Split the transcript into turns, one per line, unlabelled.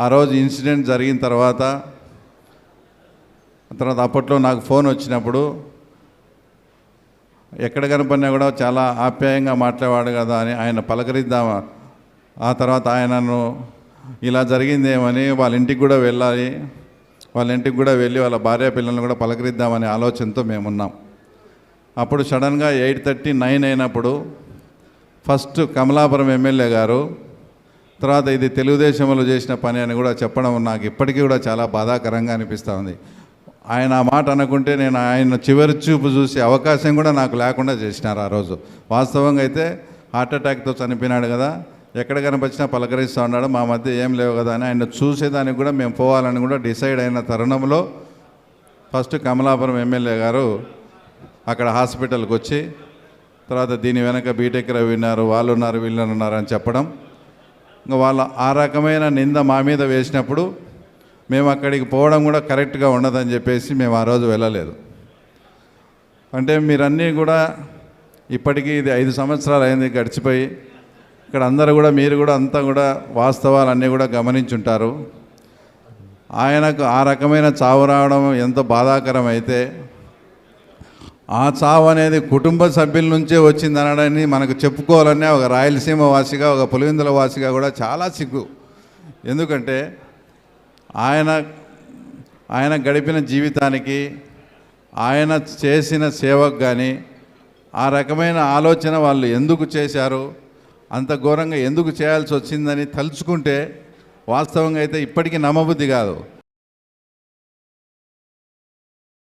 ఆ రోజు ఇన్సిడెంట్ జరిగిన తర్వాత తర్వాత అప్పట్లో నాకు ఫోన్ వచ్చినప్పుడు ఎక్కడ కనపడినా కూడా చాలా ఆప్యాయంగా మాట్లాడేవాడు కదా అని ఆయన పలకరిద్దామా ఆ తర్వాత ఆయనను ఇలా జరిగిందేమని వాళ్ళ ఇంటికి కూడా వెళ్ళాలి వాళ్ళ ఇంటికి కూడా వెళ్ళి వాళ్ళ భార్య పిల్లల్ని కూడా పలకరిద్దామనే ఆలోచనతో మేమున్నాం. అప్పుడు సడన్గా ఎయిట్ థర్టీ నైన్ అయినప్పుడు ఫస్ట్ కమలాపురం ఎమ్మెల్యే గారు తర్వాత ఇది తెలుగుదేశంలో చేసిన పని అని కూడా చెప్పడం నాకు ఇప్పటికీ కూడా చాలా బాధాకరంగా అనిపిస్తూ ఉంది. ఆయన ఆ మాట అనుకుంటే నేను ఆయన చివరి చూపు చూసే అవకాశం కూడా నాకు లేకుండా చేసినారు ఆ రోజు. వాస్తవంగా అయితే హార్ట్ అటాక్తో చనిపోయినాడు కదా ఎక్కడ కనిపించినా పలకరిస్తూ ఉన్నాడు మా మధ్య ఏం లేవు కదా అని ఆయన చూసేదానికి కూడా మేము పోవాలని కూడా డిసైడ్ అయిన తరుణంలో ఫస్ట్ కమలాపురం ఎమ్మెల్యే గారు అక్కడ హాస్పిటల్కి వచ్చి తర్వాత దీని వెనక బీటెక్ రవి ఉన్నారు వాళ్ళు ఉన్నారు వీళ్ళు ఉన్నారు అని చెప్పడం. ఇంకా వాళ్ళ ఆ రకమైన నింద మా మీద వేసినప్పుడు మేము అక్కడికి పోవడం కూడా కరెక్ట్గా ఉండదని చెప్పేసి మేము ఆ రోజు వెళ్ళలేదు. అంటే మీరన్నీ కూడా ఇప్పటికీ ఇది ఐదు సంవత్సరాలు అయింది గడిచిపోయి ఇక్కడ అందరూ కూడా మీరు కూడా అంతా కూడా వాస్తవాలన్నీ కూడా గమనించుంటారు. ఆయనకు ఆ రకమైన చావు రావడం ఎంతో బాధాకరం అయితే ఆ చావు అనేది కుటుంబ సభ్యుల నుంచే వచ్చింది అనడాన్ని మనకు చెప్పుకోవాలనే ఒక రాయలసీమ వాసిగా ఒక పులివెందుల వాసిగా కూడా చాలా సిగ్గు. ఎందుకంటే ఆయన ఆయన గడిపిన జీవితానికి ఆయన చేసిన సేవకు కానీ ఆ రకమైన ఆలోచన వాళ్ళు ఎందుకు చేశారు అంత ఘోరంగా ఎందుకు చేయాల్సి వచ్చిందని తలుచుకుంటే వాస్తవంగా అయితే ఇప్పటికీ నమ్మబుద్ధి కాదు.